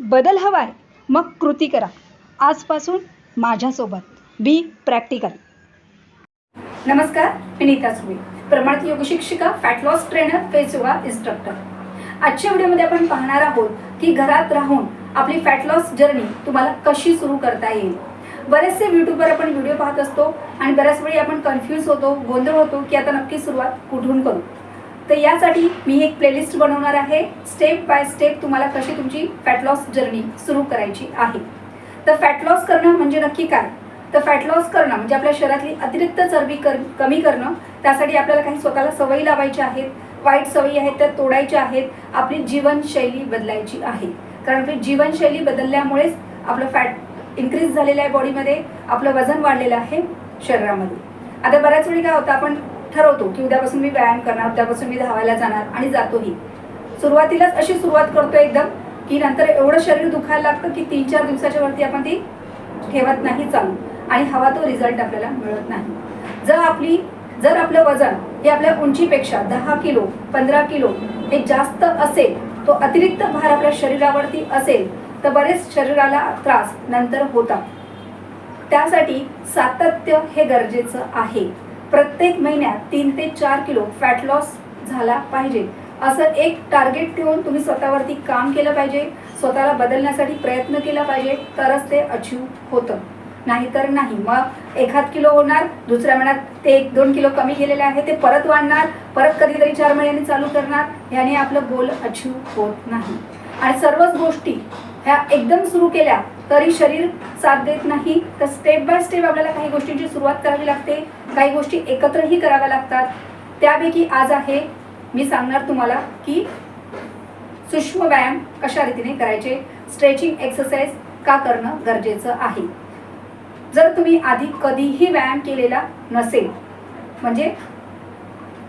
बदल हवाय मग कृती करा. आजपासून माझ्यासोबत. बी प्रॅक्टिकल नमस्कार मी नीता सुबे प्रमाणित योग शिक्षिका fat loss trainer face yoga instructor आजच्या व्हिडिओमध्ये आपण पाहणार आहोत की घरात राहून आपली फॅट लॉस जर्नी तुम्हाला कशी सुरू करता येईल. बरेचसे यूट्यूबवर आपण व्हिडिओ पाहत असतो आणि बऱ्याच वेळी आपण कन्फ्यूज होतो गोंधळ होतो की आता नक्की सुरुवात कुठून करू. तर यासाठी मी एक प्लेलिस्ट बनवणार आहे. स्टेप बाय स्टेप तुम्हाला कशी तुमची फॅट लॉस जर्नी सुरू करायची आहे. तर फॅट लॉस करणं म्हणजे नक्की काय? तर फॅट लॉस करणं म्हणजे आपल्या शरीरातली अतिरिक्त चरबी कर कमी करणं. त्यासाठी आपल्याला काही स्वतःला सवयी लावायच्या आहेत. वाईट सवयी आहेत त्या तोडायच्या आहेत. आपली जीवनशैली बदलायची आहे. कारण आपली जीवनशैली बदलल्यामुळेच आपलं फॅट इन्क्रीज झालेलं आहे बॉडीमध्ये आपलं वजन वाढलेलं आहे शरीरामध्ये. आता बऱ्याच वेळी काय होतं आपण ठरवतो की उद्यापासून मी व्यायाम करणार उद्यापासून मी धावायला जाणार आणि जातोही. सुरुवातीलाच अशी सुरुवात करतो एकदम की नंतर एवढं शरीर दुखायला लागतं की तीन चार दिवसाच्या वरती आपण ती ठेवत नाही चालू. आणि हवा तो रिझल्ट आपल्याला मिळत नाही. जर आपली जर आपलं वजन हे आपल्या उंचीपेक्षा दहा किलो पंधरा किलो हे जास्त असेल तो अतिरिक्त भार आपल्या शरीरावरती असेल तर बरेच शरीराला त्रास नंतर होतात. त्यासाठी सातत्य हे गरजेचं आहे. प्रत्येक महिन्यात तीन ते चार किलो फॅट लॉस झाला पाहिजे. असं एक टार्गेट ठेवून तुम्ही स्वतःवरती काम केलं पाहिजे स्वतःला बदलण्यासाठी प्रयत्न केला पाहिजे तरच ते अचीव होतं. नाहीतर नाही. मग एखाद किलो होणार दुसऱ्या महिन्यात ते एक दोन किलो कमी गेलेले आहे ते परत वाढणार परत कधीतरी चार महिन्यांनी चालू करणार याने आपलं गोल अचीव होत नाही. आणि सर्वच गोष्टी ह्या एकदम सुरू केल्या तरी शरीर साथ देत नाही. तर स्टेप बाय स्टेप आपल्याला काही गोष्टींची सुरुवात करावी लागते. काही गोष्टी एकत्रही कराव्या लागतात. त्यापैकी आज आहे मी सांगणार तुम्हाला की सूक्ष्म व्यायाम कशा रीतीने करायचे स्ट्रेचिंग एक्सरसाइज का करणं गरजेचं आहे. जर तुम्ही आधी कधीही व्यायाम केलेला नसेल म्हणजे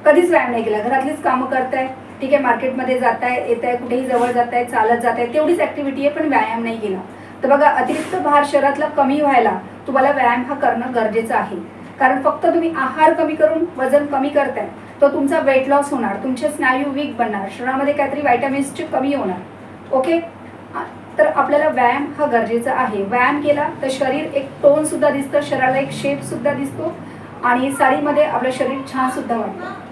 कधीच व्यायाम नाही केला घरातलीच कामं करताय ठीक आहे मार्केटमध्ये जाताय येत आहे कुठेही जवळ जात आहे चालत जात आहे तेवढीच ॲक्टिव्हिटी आहे पण व्यायाम नाही केला. तर बघा अतिरिक्त भार शरीरातला कमी व्हायला तुम्हाला व्यायाम हा करणं गरजेचं आहे. कारण फक्त तुम्ही आहार कमी करून वजन कमी करताय तर तुमचा वेट लॉस होणार तुमचे स्नायू वीक बनणार शरीरामध्ये काहीतरी व्हायटामिन्सचे कमी होणार. ओके तर आपल्याला व्यायाम हा गरजेचा आहे. व्यायाम केला तर शरीर एक टोन सुद्धा दिसतं शरीराला एक शेप सुद्धा दिसतो आणि साडीमध्ये आपलं शरीर छान सुद्धा वाटतं.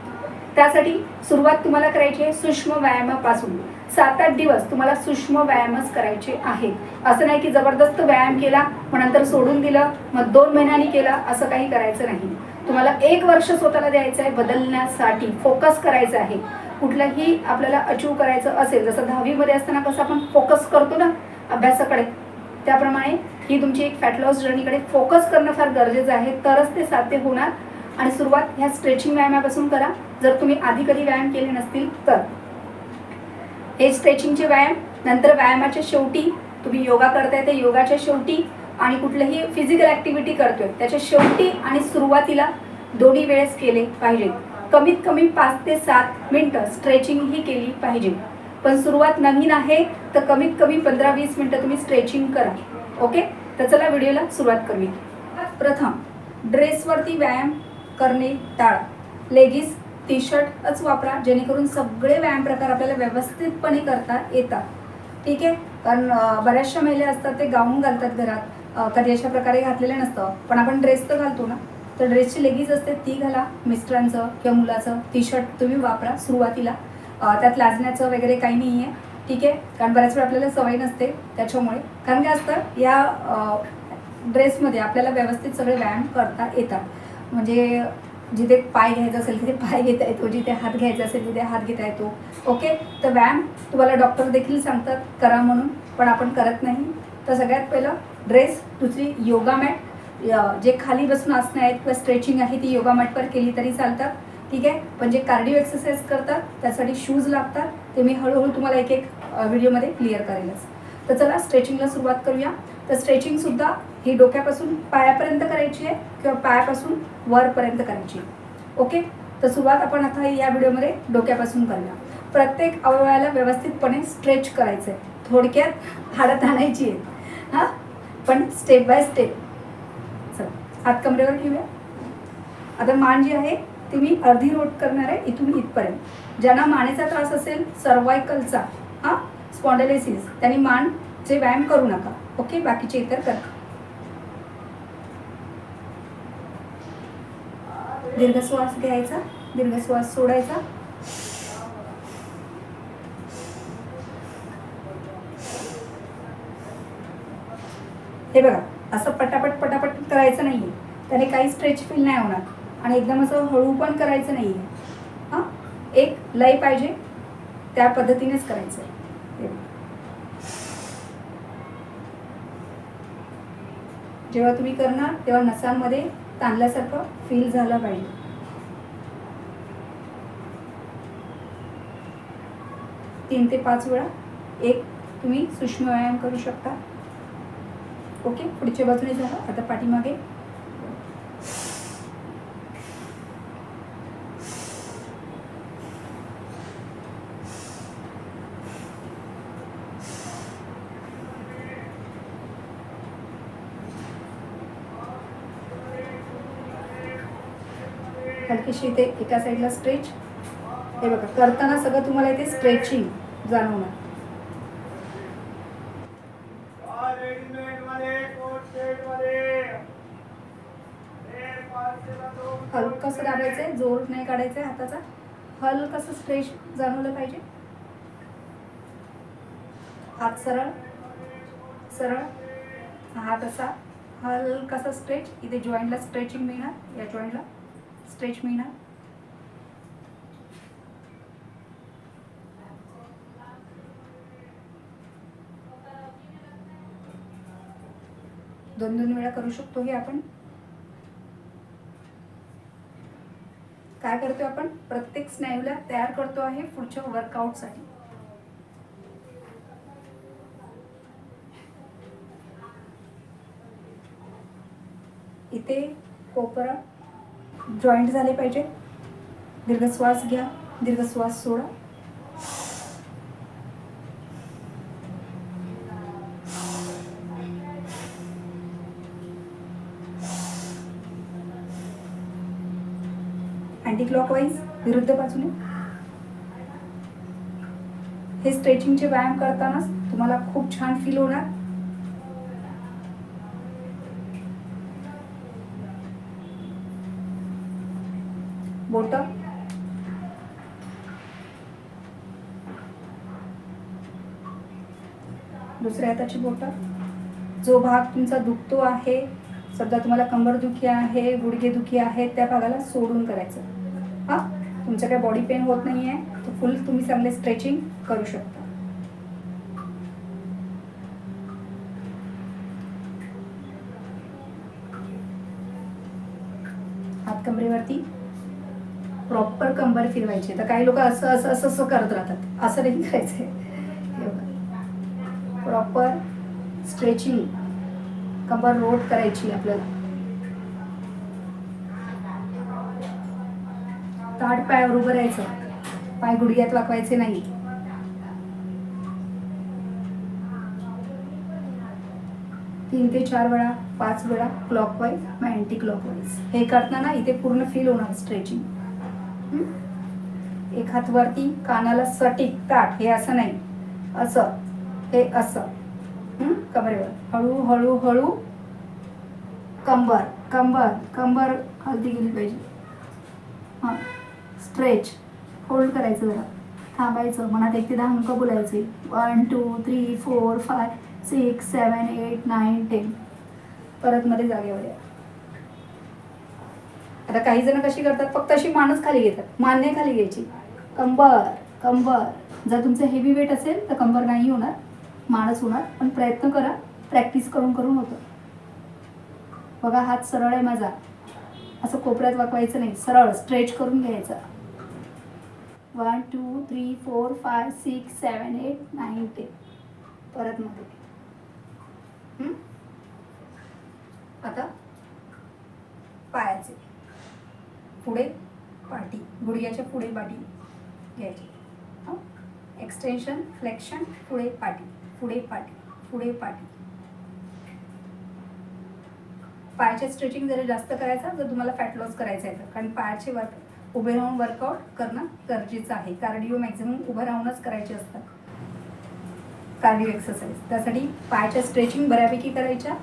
त्यासाठी सुरुवात तुम्हाला करायची आहे सूक्ष्म व्यायामापासून. सात आठ दिवस तुम्हाला सूक्ष्म व्यायामच करायचे आहेत. असं नाही की जबरदस्त व्यायाम केला मग नंतर सोडून दिलं मग दोन महिन्यांनी केला असं काही करायचं नाही. तुम्हाला एक वर्ष स्वतःला द्यायचं आहे बदलण्यासाठी फोकस करायचं आहे. कुठलंही आपल्याला अचीव करायचं असेल जसं दहावीमध्ये असताना कसं आपण फोकस करतो ना अभ्यासाकडे त्याप्रमाणे ही तुमची एक फॅट लॉस जर्नीकडे फोकस करणं फार गरजेचं आहे तरच ते साध्य होणार. आणि सुरुवात ह्या स्ट्रेचिंग व्यायामापासून करा. जर तुम्ही आधी कधी व्यायाम केले नसतील तर. हे स्ट्रेचिंगचे व्यायाम नंतर व्यायामाच्या शेवटी तुम्ही योगा करताय ते योगाच्या शेवटी आणि कुठलंही फिजिकल ॲक्टिव्हिटी करतोय त्याच्या शेवटी आणि सुरुवातीला दोन्ही वेळेस केले पाहिजे. कमीत कमी पाच ते सात मिनटं स्ट्रेचिंग ही केली पाहिजे. पण सुरुवात नवीन आहे तर कमीत कमी पंधरा वीस मिनटं तुम्ही स्ट्रेचिंग करा. ओके? तर चला व्हिडिओला सुरुवात करूया. प्रथम ड्रेसवरती व्यायाम करणे टाळा. लेगीज टी शर्टच वापरा जेणेकरून सगळे व्यायाम प्रकार आपल्याला व्यवस्थितपणे करता येतात. ठीक आहे? कारण बऱ्याचशा महिला असतात ते गाऊन घालतात घरात. कधी अशा प्रकारे घातलेलं नसतं. पण आपण ड्रेस तर घालतो ना? तर ड्रेसची लेगीज असते ती घाला. मिस्टरांचं किंवा मुलाचं टी शर्ट तुम्ही वापरा सुरुवातीला. त्यात लाजण्याचं वगैरे काही नाही आहे ठीक आहे? कारण बऱ्याच वेळा आपल्याला सवय नसते त्याच्यामुळे. कारण काय असतं या ड्रेसमध्ये आपल्याला व्यवस्थित सगळे व्यायाम करता येतात. म्हणजे जिथे पाय घ्यायचा असेल तिथे पाय घेता येतो. जिथे हात घ्यायचा असेल तिथे हात घेता येतो. ओके तर व्यायाम तुम्हाला डॉक्टर देखील सांगतात करा म्हणून. पण आपण करत नाही. तर सगळ्यात पहिलं ड्रेस दुसरी योगा मॅट जे खाली बसून आसनं आहेत किंवा स्ट्रेचिंग आहे ती योगा मॅटवर केली तरी चालतात. ठीक आहे? पण जे कार्डिओ एक्सरसाइज करतात त्यासाठी शूज लागतात. ते मी हळूहळू तुम्हाला एक एक व्हिडिओमध्ये क्लिअर करेलच. तर चला स्ट्रेचिंगला सुरुवात करूया. तर स्ट्रेचिंगसुद्धा ही डोक्यापासून पायापर्यंत करायची आहे किंवा पायापासून वरपर्यंत करायची आहे. ओके? तर सुरुवात आपण आता या व्हिडिओमध्ये डोक्यापासून करूया. प्रत्येक अवयवाला व्यवस्थितपणे स्ट्रेच करायचं आहे थोडक्यात हाडत आणायची आहे हां? पण स्टेप बाय स्टेप चला हात कमरेवर ठेवूया. आता मान जी आहे ती मी अर्धी रोट करणार आहे इथून इथपर्यंत. ज्यांना मानेचा त्रास असेल सर्वायकलचा हां? स्पॉन्डेलेसिस त्यांनी मानचे व्यायाम करू नका. ओके? बाकीचे इतर करा दीर्घ श्वास घ्यायचा दीर्घ श्वास सोडायचा. हे बघा असं पटापट पटापट करायचं नाहीये. त्याने काही स्ट्रेच फील नाही होणार. आणि एकदम असं हळू पण करायचं नाहीये. हां? एक लय पाहिजे. त्या पद्धतीनेच करायचं. आहे जेव्हा तुम्ही करणार तेव्हा नसांमध्ये ताणल्यासारखं फील झालं पाहिजे. तीन ते पाच वेळा एक तुम्ही सूक्ष्म व्यायाम करू शकता. ओके पुढच्या बाजूने झालं आता पाठीमागे हलकीशी इथे एका साईडला स्ट्रेच हे बघा करताना सगळं तुम्हाला इथे स्ट्रेचिंग जाणवणार. रेडीमेड कसं कोट दाबायचंय जोर नाही काढायचंय हाताचा. हलकंसं स्ट्रेच जाणवलं पाहिजे. हात सरळ सरळ. हात असा हलकासा स्ट्रेच इथे जॉईंटला स्ट्रेचिंग मिळणार या जॉईंटला स्ट्रेच मिळणार दोन दोन वेळा करू शकतो हे आपण. काय करतोय आपण? प्रत्येक स्नायूला तयार करतो आहे पुढच्या वर्कआउटसाठी इथे कोपरा जॉईंट झाले पाहिजे. दीर्घ श्वास घ्या दीर्घ श्वास सोडा. अँटी क्लॉकवाईज विरुद्ध बाजूने. हे स्ट्रेचिंगचे व्यायाम करतानाच तुम्हाला खूप छान फील होणार. बोट दुसऱ्या हाताची बोट? जो भाग तुमचा दुखतो आहे समजा तुम्हाला कंबर दुखी आहे गुडघे दुखी आहे त्या भागाला सोडून करायचं. हा? तुमचं काय बॉडी पेन होत नाही आहे तर फुल तुम्ही चांगले स्ट्रेचिंग करू शकता. हात कमरेवरती. प्रॉपर कंबर फिरवायची. तर काही लोक असं असं असं असं करत राहतात. असं नाही करायचंय प्रॉपर स्ट्रेचिंग कंबर रोट करायची आपल्याला. ताट पायावर उभं राहायचं. पाय गुडघ्यात वाकवायचे नाही. तीन ते चार वेळा पाच वेळा क्लॉकवाईज मग अँटी क्लॉकवाईज हे करताना इथे पूर्ण फील होणार स्ट्रेचिंग एक हात वरती कानाला सटीक ताट हे असं नाही. असं हे असं. कमरेवर. हळू हळू हळू. कंबर कंबर कंबर हलती गेली पाहिजे. हां. स्ट्रेच. होल्ड करायचं जरा. थांबायचं. मनात एक ते दहा अंक बोलायचे. One two three four five six seven eight nine ten परत मध्ये जागेवर या. आता काही जण कशी करतात फक्त अशी मानच खाली घेतात. मान नाही खाली घ्यायची. कंबर कंबर. जर तुमचं हेवी वेट असेल तर कंबर नाही होणार. मानच होणार. पण प्रयत्न करा. प्रॅक्टिस करून करून होतं. बघा हात सरळ आहे माझा. असं कोपऱ्यात वाकवायचं नाही. सरळ स्ट्रेच करून घ्यायचा. One two three four five six seven eight nine ten परत मध्ये. आता पायाचे. पुढे पाठी गुडघ्याच्या पुढे पाठी घ्यायची. एक्सटेन्शन फ्लेक्शन पुढे पाठी पुढे पाटी पुढे पाटी. पायाचे स्ट्रेचिंग जरी जास्त करायचं जर तुम्हाला फॅट लॉस करायचं आहे तर. कारण पायाचे वर्क उभे राहून वर्कआउट करणं गरजेचं आहे. कार्डिओ मॅक्झिमम उभं राहूनच करायचे असतात. कार्डिओ एक्सरसाइज त्यासाठी पायाच्या स्ट्रेचिंग बऱ्यापैकी करायच्या.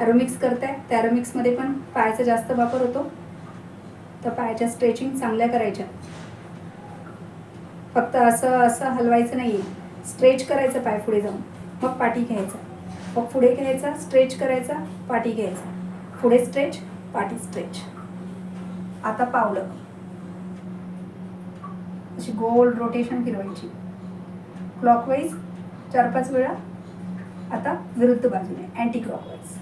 ॲरोमिक्स करताय त्या ॲरोमिक्समध्ये पण पायाचा जास्त वापर होतो. तर पायाच्या स्ट्रेचिंग चांगल्या करायच्या. फक्त असं असं हलवायचं नाही आहे स्ट्रेच करायचं पाय पुढे जाऊन. मग पाठी घ्यायचा. मग पुढे घ्यायचा स्ट्रेच करायचा पाठी घ्यायचा. पुढे स्ट्रेच पाठी स्ट्रेच आता पावलं. अशी गोल रोटेशन फिरवायची. क्लॉकवाईज चार पाच वेळा. आता विरुद्ध बाजूने anticlockwise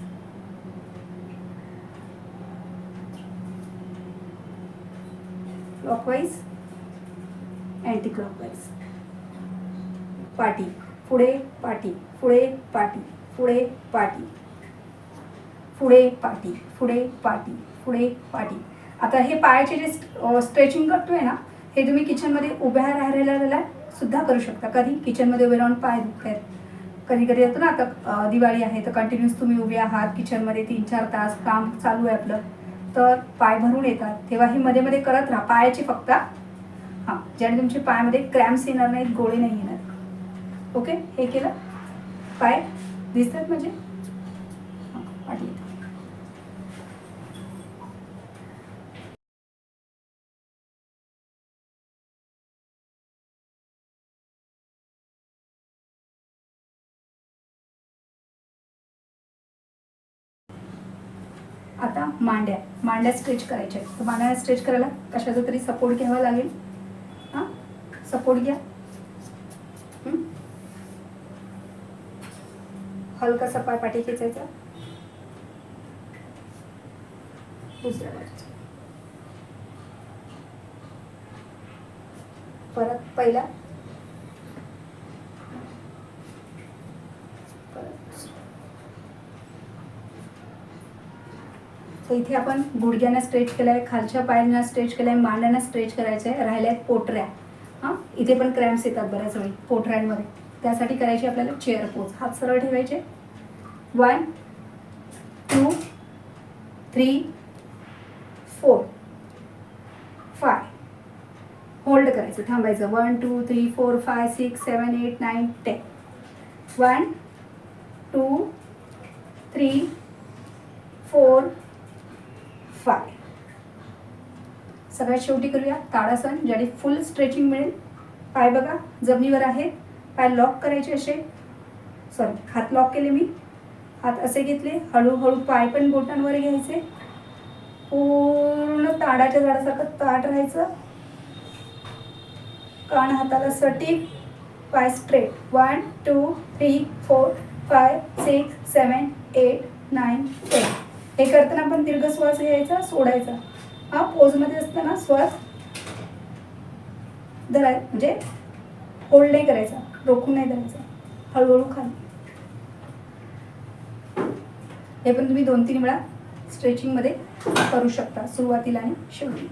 clockwise anticlockwise पाटी पुढे पाटी पुढे पाटी पुढे पाटी पुढे पाटी पुढे पाटी पुढे पाटी आता हे पायाचे जे स्ट्रेचिंग करतोय ना हे तुम्ही किचनमध्ये उभ्या राहिलेल्या सुद्धा करू शकता. कधी? किचनमध्ये उभे राहून पाय दुखत आहेत कधी कधी येतो ना आता दिवाळी आहे तर कंटिन्युअस तुम्ही उभे आहात. किचनमध्ये तीन चार तास काम चालू आहे आपलं. तर पाय भरून येतात. तेव्हा हे मध्ये मध्ये करत राहा. पायाची फक्त हां ज्याने तुमच्या पायामध्ये क्रॅम्प्स येणार नाहीत गोळे नाही येणार. ओके? हे केलं? पाय दिसतात म्हणजे? हां पाठी आता मांड्या. मांड्या स्ट्रेच करायच्या आहेत. तर मांड्या स्ट्रेच करायला कशाचा तरी सपोर्ट घ्यावा लागेल. हां? सपोर्ट घ्या. हलका हलकासा पाय पाठी खेचायचा. दुसऱ्या बाजूचा. परत पहिला. परत सो तर इथे आपण गुडघ्यांना स्ट्रेच केलं आहे खालच्या पायांना स्ट्रेच केलं आहे मांड्यांना स्ट्रेच करायचं आहे राहिल्या आहेत पोटऱ्या. हां? इथे पण क्रॅम्प्स येतात बऱ्याच वेळी पोटऱ्यांमध्ये. त्यासाठी करायची आपल्याला चेअर पोज हात सरळ ठेवायचे. One two three four five hold करायचं थांबायचं. One two three four five six seven eight nine ten one two three four five सगळ्यात शेवटी करूया. ताडासन ज्याने फुल स्ट्रेचिंग मिळेल. पाय बघा जमिनीवर आहेत पाय लॉक करायचे असे. सॉरी हात लॉक केले मी. हात असे घेतले. हळूहळू पाय पण बोटांवर घ्यायचे. पूर्ण ताडाच्या झाडासारखं ताट राहायचं. कान हाताला सटीक. पाय straight one two three four five six seven eight nine ten हे करताना आपण दीर्घ श्वास घ्यायचा सोडायचा. हा पोजमध्ये असताना श्वास धराय म्हणजे होल्ड नाही करायचा रोखून नाही धरायचा. हळूहळू खाली. हे पण तुम्ही दोन तीन वेळा स्ट्रेचिंगमध्ये करू शकता सुरुवातीला आणि शेवटी.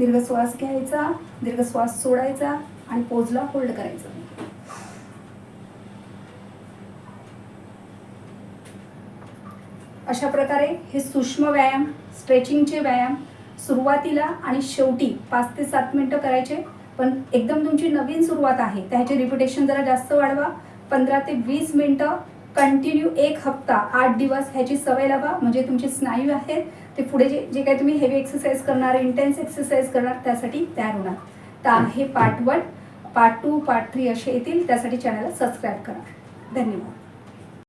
दीर्घ श्वास घ्यायचा दीर्घ श्वास सोडायचा आणि पोजला होल्ड करायचा. अशा प्रकारे हे सूक्ष्म व्यायाम स्ट्रेचिंगचे व्यायाम सुरुवातीला आणि शेवटी पाच ते सात मिनटं करायचे. पण एकदम तुमची नवीन सुरुवात आहे त्याचे रिपिटेशन जरा जास्त वाढवा. पंधरा ते वीस मिनटं कंटिन्यू एक हप्ता आठ दिवस ह्याची सवय लावा. म्हणजे तुमचे स्नायू आहेत ते पुढे जे जे काही तुम्ही हेवी एक्सरसाइज करणार इंटेन्स एक्सरसाइज करणार त्यासाठी तयार होणार. तर हे part one part two part three असे येतील. त्यासाठी चॅनलला सबस्क्राईब करा. धन्यवाद.